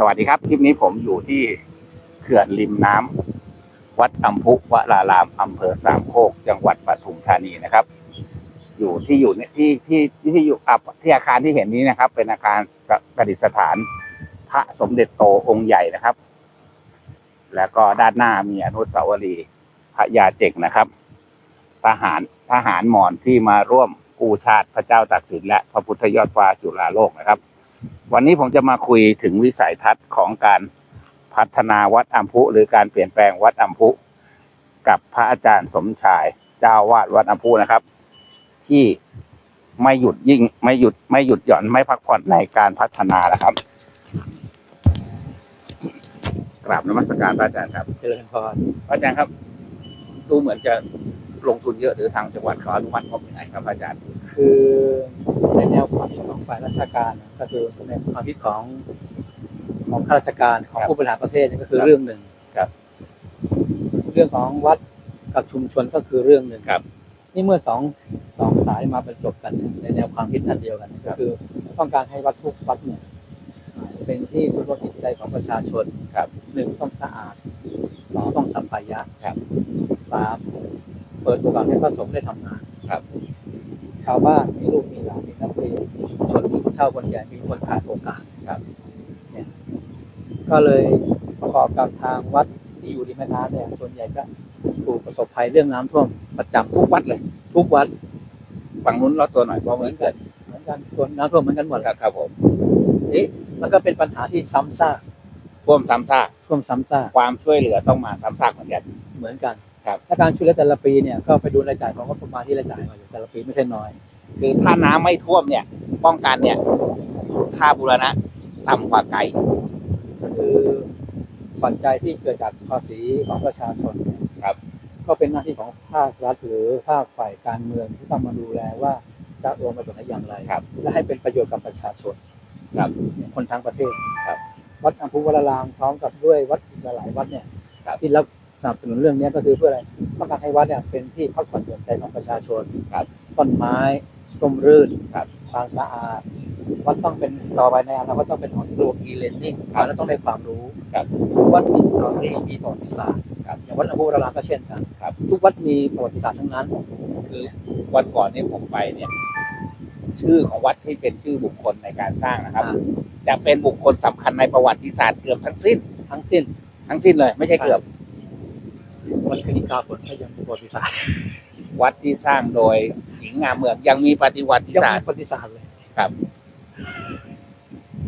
สวัสดีครับ คลิปนี้ผมอยู่ที่เขื่อนริมน้ำวัดอัมพุวรารามอำเภอสามโคก จังหวัดปทุมธานีนะครับ อยู่ที่อยู่เนี่ยที่ที่ที่ที่อยู่อับที่อาคารที่เห็นนี้นะครับ เป็นอาคารประดิษฐาน พระสมเด็จโตองค์ใหญ่นะครับ แล้วก็ด้านหน้ามีอนุสาวรีย์พระยาเจกนะครับ ทหารทหารหมอนที่มาร่วมกู้ชาติพระเจ้าตากสินและพระพุทธยอดฟ้าจุฬาโลกนะครับ วันนี้ผมจะมาคุยถึงวิสัยทัศน์ของการพัฒนาวัดอัมพุ หรือการเปลี่ยนแปลงวัดอัมพุ กับพระอาจารย์สมชายเจ้าวาดวัดอัมพุนะครับ ที่ไม่หยุดยิ่งไม่หยุดไม่หยุดหย่อนไม่พักผ่อนในการพัฒนานะครับกราบนมัสการพระอาจารย์ครับเจริญพรพระอาจารย์ครับ ดูเหมือนจะลงทุนเยอะหรือทางจังหวัดเขาอนุมัติงบยังไงครับพระอาจารย์ คือในแนวความคิดของฝ่ายราชการนะก็คือในความคิดของของข้าราชการของผู้บริหารประเทศนี่ก็คือเรื่องหนึ่งครับ เรื่องของวัดกับชุมชนก็คือเรื่องหนึ่งครับ นี่เมื่อสองสองสายมาบรรจบกันในแนวความคิดอันเดียวกันก็คือต้องการให้วัดทุกวัดเนี่ยอ่าเป็นที่สุดรจิตใจของประชาชนครับหนึ่งต้องสะอาดสองต้องสัมปายะครับสามเปิดโอกาสให้พระสงฆ์ได้ทำงานครับชาวบ้านมีลูกมีหลานมีนักเรียนมีชุมชนมีคนเฒ่าคนแก่มีคนขาดโอกาสครับเนี่ยก็เลยประกอบกับทางวัดที่อยู่ริมแม่น้ำเนี่ยส่วนใหญ่ก็ถูกประสบภัยเรื่องน้ำท่วมประจำทุกวัดเลย ทุกวัดฝั่งนู้นลดตัวหน่อยเพราะเหมืมัอนนเกิกัดนเหมือนกันส่วนน้ำท่วมเหมือนกันหมดครับครับผมนี่มันก็เป็นปัญหาที่ซ้ำซากท่วมซ้ำซากท่วมซ้ำซากความช่วยเหลือต้องมาซ้ำซากเหมือนกัน เหมือนกันครับและการช่วยเหลือแต่ละปีเนี่ยก็ไปดูรายจ่ายของงบประมาณที่รายจ่ายมาอยู่แต่ละปีไม่ใช่น้อย คือถ้าน้ำไม่ท่วมเนี่ย ป้องกันเนี่ยค่าบูรณะต่ำกว่าไกลก็คือปัจจัยที่เกิดจากภาษีของประชาชนเนี่ยครับ ก็เป็นหน้าที่ของภาครัฐหรือภาคฝ่ายการเมืองที่ต้องมาดูแลว่าจะรวมไปตรงไหนอย่างไรครับ และให้เป็นประโยชน์กับประชาชนครับเนี่ยคนทั้งประเทศครับ วัดอัมพุวรารามพร้อมกับด้วยวัดอีกหลายๆวัดเนี่ยครับที่รับ สนับสนุนเรื่องนี้ก็คือเพื่ออะไรต้องการให้วัดเนี่ยเป็นที่พักผ่อนหย่อนใจของประชาชนครับต้นไม้ร่มรื่นครับความสะอาดวัดต้องเป็นต่อไปในอนาคตต้องเป็นของระบบ e-learning ครับแล้วต้องได้ความรู้ครับทุกวัดมีสตอรี่มีประวัติศาสตร์ครับอย่างวัดอโภรารามก็เช่นกันครับ ทุกวัดมีประวัติศาสตร์ทั้งนั้น คือวันก่อนเนี่ยผมไปเนี่ยชื่อของวัดที่เป็นชื่อบุคคลในการสร้างนะครับอ่าจะเป็นบุคคลสำคัญในประวัติศาสตร์เกือบทั้งสิ้น ทั้งสิ้น ทั้งสิ้นเลย ไม่ใช่เกือบ วัดคณิกาผลก็ยังมีประวัติศาสตร์วัดที่สร้างโดยหญิงงามเมืองยังมีปฏิวัติยังศาสมีตร์ประวัติศาสตร์เลยครับ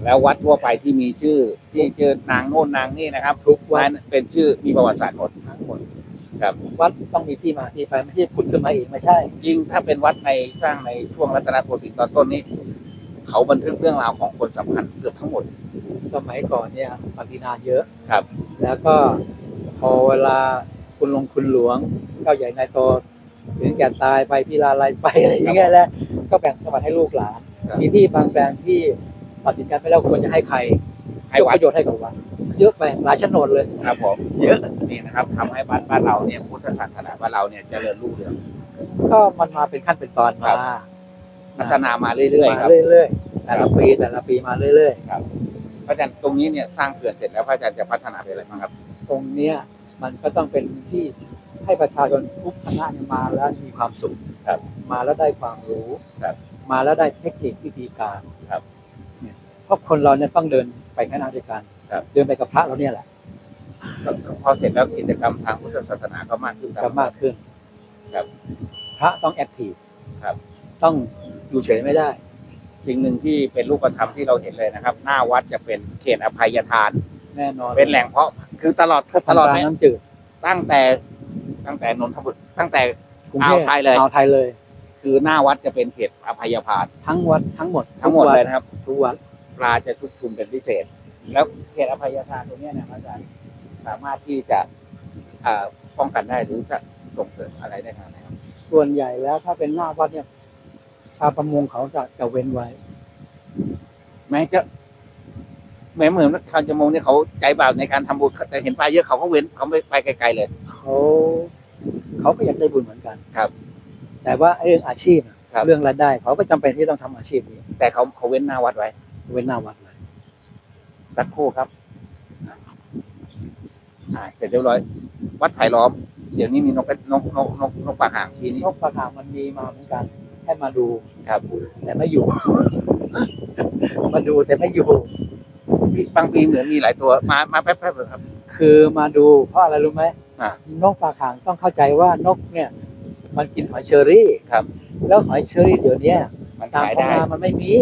แล้ววัดทั่วไปที่มีชื่อ ที่ชื่อนางโน่นนางนี่นะครับทุกวัดนั้นเป็นชื่อมีประวัติศาสตร์หมด ทั้งหมดครับ วัดต้องมีที่มาที่ไปไม่ใช่ผุดขึ้นมาเองไม่ใช่ ยิ่งถ้าเป็นวัดในสร้างในช่วงรัตนโกสินทร์ตอนต้นนี้ เขาบันทึกเรื่องราวของคนสำคัญเกือบทั้งหมดสมัยก่อนเนี่ยสันตินาเยอะ ครับ แล้วก็พอเวลา คุณลงคุณหลวงเจ้าใหญ่นายโตถึงแก่ตายไปพิลาลัยไปอะไรอย่างเงี้ยแล้วก็แบ่งสมบัติให้ลูกหลานครับ มีที่บางแปลงที่ตัดสินใจไปแล้วควรจะให้ใครให้ยกวัปดระโยชน์ให้กับวัดเยอะไปหลายโฉนดเลย ครับผมเยอะนี่นะครับทำให้บ้านบ้านเราเนี่ยพุทธศาสนาบ้านเราเนี่ยเจริญรุ่งเรือง ก็มันมาเป็นขั้นเป็นตอนครัมาบพัฒนามาเรื่อยๆมาครับ เรื่อยๆแต่ละปีแต่ละปีมาเรื่อยครับพระอาจารย์ตรงนี้เนี่ยสร้างเขื่อนเสร็จแล้วพระอาจารย์จะพัฒนาเป็นอะไรบ้างครับๆตรงเนี้ย มันก็ต้องเป็นที่ให้ประชาชนทุกคณะเนี่ยมาแล้วมีความสุขครับ มาแล้วได้ความรู้ครับ มาแล้วได้เทคนิควิธีการครับเนี่ยเพราะคนเราเนี่ยต้องเดินไปข้างหน้าด้วยกันครับเดินไปกับพระเราเนี่ยแหละก็พอเสร็จแล้วกิจกรรมทางพุทธศาสนาก็มากขึ้นครัจะบมากขึ้น ครับ พระต้องแอคทีฟครับ ต้องอยู่เฉยไม่ได้ สิ่งหนึ่งที่เป็นรูปธรรมที่เราเห็นเลยนะครับ หน้าวัดจะเป็นเขตอภัยทาน แน่นอน เป็นแหล่งเพาะ คือตลอดตลอดทำไหมน้ำจืดตั้งแต่ตั้งแต่นนทบุรีตั้งแต่กรุงเทพอ่าวไทยเลยอ่าวไทยเลย คือหน้าวัดจะเป็นเขตอภัยทานทั้งวัดทั้งหมดทั้งหมดทุกวัเลยนะครับทุกวัดปลาจะชุกชุมเป็นพิเศษ แล้วเขตอภัยทานตรงเนี้ยเนี่ยอาจารย์สามารถที่จะอ่าป้องกันได้หรือจะส่งเสริมอะไรได้ขนาดไหนครับส่วนใหญ่แล้วถ้าเป็นหน้าวัดเนี่ยชาวประมงเขาจะจะเว้นไว้ แม้จะ แม้เหมือนชาวจมงเนี่ยเขาใจบาปในการทำบุญแต่เห็นปลาเยอะเขาก็เว้นเขาไม่ไปไกลๆเลยเขาเขาก็อยากได้บุญเหมือนกันครับ แต่ว่าเรื่องอาชีพอะครับเรื่องรายได้เขาก็จำเป็นที่ต้องทำอาชีพนี้แต่เขาเขาเว้นหน้าวัดไว้ เว้นหน้าวัดเลยสักครู่ครับอ่าเสร็จเรียบร้อย วัดไผ่ล้อม เดี๋ยวนี้มีนกกระนกนกนกนกปากห่างปีนี้นกปลาขาวมันมีมาเหมือนกันให้มาดูครับแต่ไม่อยู่มาดูแต่ไม่อยู่ ปีบางปีเหมือนมีหลายตัวมามาแป๊บๆเลยครับ คือมาดูเพราะอะไรรู้ไหมอ่านกปลาขางต้องเข้าใจว่านกเนี่ย มันกินหอยเชอรี่ครับ แล้วหอยเชอรี่เดี๋ยวเนี้ยมันตามขายท้องได้ นามันไม่มี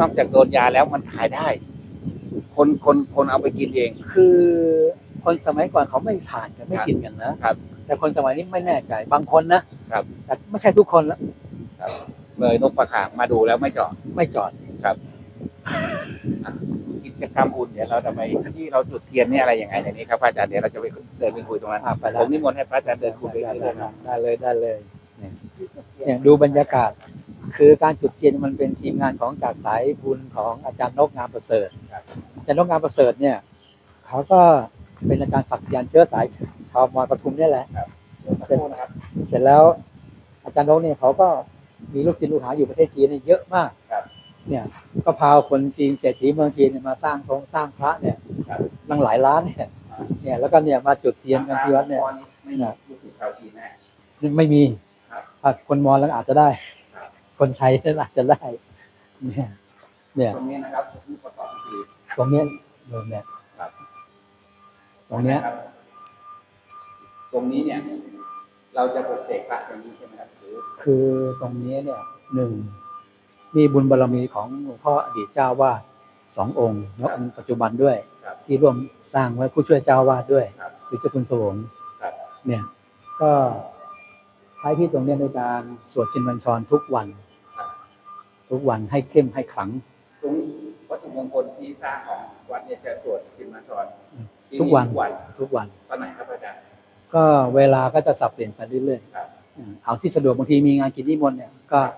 นอกจากโดนยาแล้วมันขายได้ คนคนคนเอาไปกินเอง คือคนสมัยก่อนเขาไม่ทานกันไม่ครับกินกันนะครับแต่คนสมัยนี้ไม่แน่ใจบางคนนะครับ แต่ไม่ใช่ทุกคนละเลยนกปลาขางมาดูแล้วไม่จอด ไม่จอด กิจกรรมอุ่นเดี๋ยวเราจะไปที่เราจุดเทียนนี่อะไรยังไงในนี้ครับพระอาจารย์เดี๋ยวเราจะไปเดินไปคุยตรงนั้นอะไปได้ผมนิมนต์ให้พระอาจารย์เดินคุยไปได้เรื่อยๆครับได้เลยได้เลยเนี่ยเนี่ยดูบรรยากาศ คือการจุดเทียนมันเป็นทีมงานของจากสายบุญของอาจารย์นกงามประเสริฐอาจารย์นกงามประเสริฐเนี่ย เขาก็เป็นอาจารย์ศักดิ์ยันต์เชื้อสายชาวมอญปทุมเนี่ยแหละเดี๋ยวสักครู่นะครับเสร็จแล้ว อาจารย์นกเนี่ยเขาก็มีลูกศิษย์ลูกหาอยู่ประเทศจีนเนี่ยเยอะมากครับ เนี่ย ก็พาคนจีนเศรษฐีเมืองจีนเนี่ยมาสร้างโครงสร้างพระเนี่ยครับตั้งหลายล้านเนี่ยเนี่ย แล้วก็เนี่ยมาจุดเทียนกันที่วัดเนี่ยไม่มีลูกศิษย์ชาวจีนแน่ไม่มีครับถ้าคนมอญแล้วอาจจะได้ครับคนไทยอาจจะได้ เนี่ย เนี่ยตรงนี้นะครับที่ประกอบพิธีตรงเนี้ยโยมเนี่ยครับตรงเนี้ยะครับตรงนี้เนี่ย เราจะปลุกเสกพระอย่างนี้ใช่ไหมครับหรือคือตรงนี้เนี่ยหนึ่ง มีบุญบารรมีของหลวงพ่ออดีตเจ้าวาดสององค์และองค์ปัจจุบันด้วยครับที่ร่วมสร้างไว้ผู้ช่วยเจ้าวาดด้วยครับคือเจ้าคุณสวงครับเนี่ยก็ใช้ที่ตรงเนี้ยในการสวดชินบัญชรทุกวันครับทุกวันให้เข้มให้ขลังตรงวัตถุมงคลที่สร้างของวัดเนี่ยจะตรวจชินมาชรที่ทุกวันทุกวันทุกวันตอนไหนครับอาจารย์ก็เวลาก็จะสับเปลี่ยนไปเรื่อยครับๆอืมเอาที่สะดวกบางทีมีงานกินนิมนต์เนี่ยก็อะ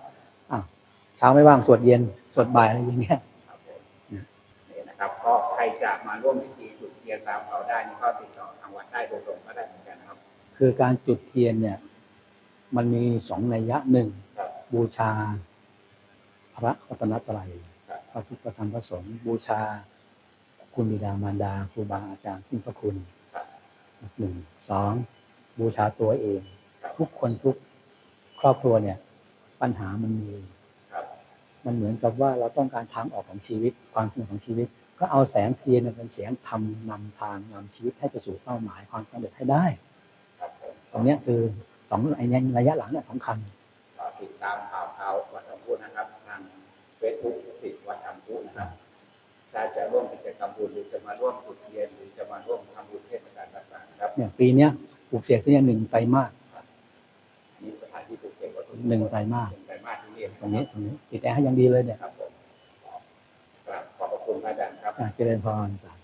เช้าไม่ว่างสวดเย็นสวดบ่ายอะไรอย่างเงี้ยครับผมอืมนี่นะครับ ก็ใครจะมาร่วมพิธีจุดเทียนตามเขาได้นี่ก็ติดต่อทางวัดได้โดยตรงก็ได้เหมือนกันนะครับ คือการจุดเทียนเนี่ย มันมีสองนัยยะหนึ่งครับบูชา พระรัตนตรัยครับพระพุทธพระธรรมพระสงฆ์บูชา คุณบิดามารดาครูบาอาจารย์ที่พระคุณครับหนึ่งสองบูชาตัวเองครับทุกคนทุกครอบครัวเนี่ย ปัญหามันมีครับ มันเหมือนกับว่าเราต้องการทางออกของชีวิต ความสำเร็จของชีวิต ก็เอาแสงเทียนเนี่ยเป็นแสงธรรมนำทางนำชีวิตให้ไปสู่เป้าหมายความสำเร็จให้ได้ครับผมตรงเนี้ยคือสองไอ้เนี่ยระยะหลังเนี่ยสำคัญก็ติดตามข่าวข่าววัดธรรมพุทธนะครับ ทางเฟซบุ๊กสิทธิ์วัดธรรมพุทธนะครับถ้าจะร่วมกิจกรรมบุญหรือจะมาร่วมจุดเทียนหรือจะมาร่วมทำบุญเทศกาลต่างๆนะครับเนี่ยปีเนี้ยปลูกเสกที่เนี่ยหนึ่งไตรมาสมีสถานที่ปลูกเสกวัตถุมงคลหนึ่งไตรมาสหนึ่งไต รมาสที่นี่ตรงนี้ตรงนี้ติดแอร์ให้อยังดีเลยเนี่ยครับผมครับขอบพระคุณพระอาจารย์ครับอะเจริญพรสาธุ